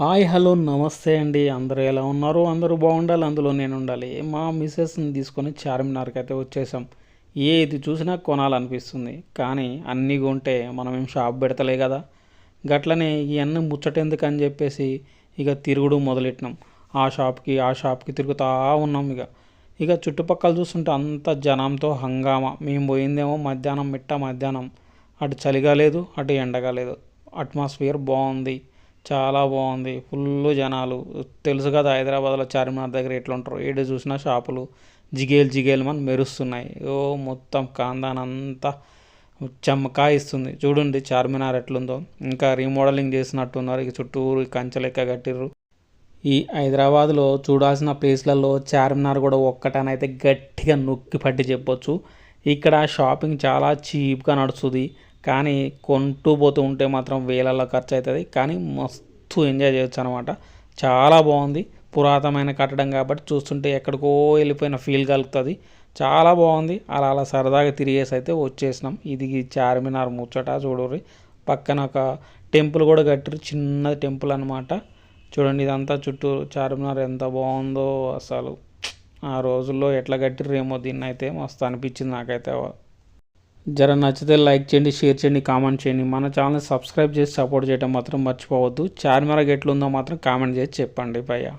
Hi hello నమస్తే అండి. అందరూ ఎలా ఉన్నారు? అందరూ బాగుండాలి. అందులో నేను ఉండాలి. మా మిస్సెస్ని తీసుకొని చార్మినార్కి అయితే వచ్చేసాం. ఏది చూసినా కొనాలనిపిస్తుంది. కానీ అన్నీ కొంటే మనం ఏం షాప్ పెడతలే కదా. గట్లనే ఇవన్నీ ముచ్చటెందుకు అని చెప్పేసి ఇక తిరుగుడు మొదలెట్టినాం. ఆ షాప్కి ఆ షాప్కి తిరుగుతూ ఉన్నాం ఇక. ఇక చుట్టుపక్కల చూస్తుంటే అంత జనంతో హంగామా. మేము పోయిందేమో మధ్యాహ్నం మిట్ట మధ్యాహ్నం. అటు చలిగా లేదు అటు ఎండగా లేదు. అట్మాస్ఫియర్ బాగుంది. చాలా బాగుంది. ఫుల్ జనాలు. తెలుసు కదా హైదరాబాద్లో చార్మినార్ దగ్గర ఎట్లుంటారు. ఏడు చూసినా షాపులు జిగేలు జిగేలు మన మెరుస్తున్నాయి. ఓ మొత్తం కాందానంతా అంతా ఇస్తుంది చూడండి చార్మినార్ ఎట్లుందో. ఇంకా రీమోడలింగ్ చేసినట్టున్నారు. ఇక చుట్టూరు కంచె లెక్క కట్టిర్రు. ఈ హైదరాబాద్లో చూడాల్సిన ప్లేస్లలో చార్మినార్ కూడా ఒక్కటనైతే గట్టిగా నొక్కి పట్టి చెప్పొచ్చు. ఇక్కడ షాపింగ్ చాలా చీప్గా నడుస్తుంది. కానీ కొంటూ పోతూ ఉంటే మాత్రం వేలల్లో ఖర్చు అవుతుంది కానీ మస్తు ఎంజాయ్ చేయొచ్చు అనమాట చాలా బాగుంది. పురాతనమైన కట్టడం కాబట్టి చూస్తుంటే ఎక్కడికో వెళ్ళిపోయిన ఫీల్ కలుగుతుంది. చాలా బాగుంది. అలా అలా సరదాగా తిరిగేసి అయితే వచ్చేసినాం. ఇది చార్మినార్ ముచ్చట చూడరి పక్కన ఒక టెంపుల్ కూడా కట్టారు చిన్న టెంపుల్ అనమాట చూడండి ఇదంతా చుట్టూ చార్మినార్ ఎంత బాగుందో అసలు. ఆ రోజుల్లో ఎట్లా కట్టిర్రేమో దీన్ని అయితే మస్తు అనిపించింది నాకైతే. జర నచ్చితే లైక్ చేయండి షేర్ చేయండి కామెంట్ చేయండి. మన ఛానల్ని సబ్స్క్రైబ్ చేసి సపోర్ట్ చేయడం మాత్రం మర్చిపోవద్దు. చార్మినార్ ఎట్లుందో మాత్రం కామెంట్ చేసి చెప్పండి భయ్య.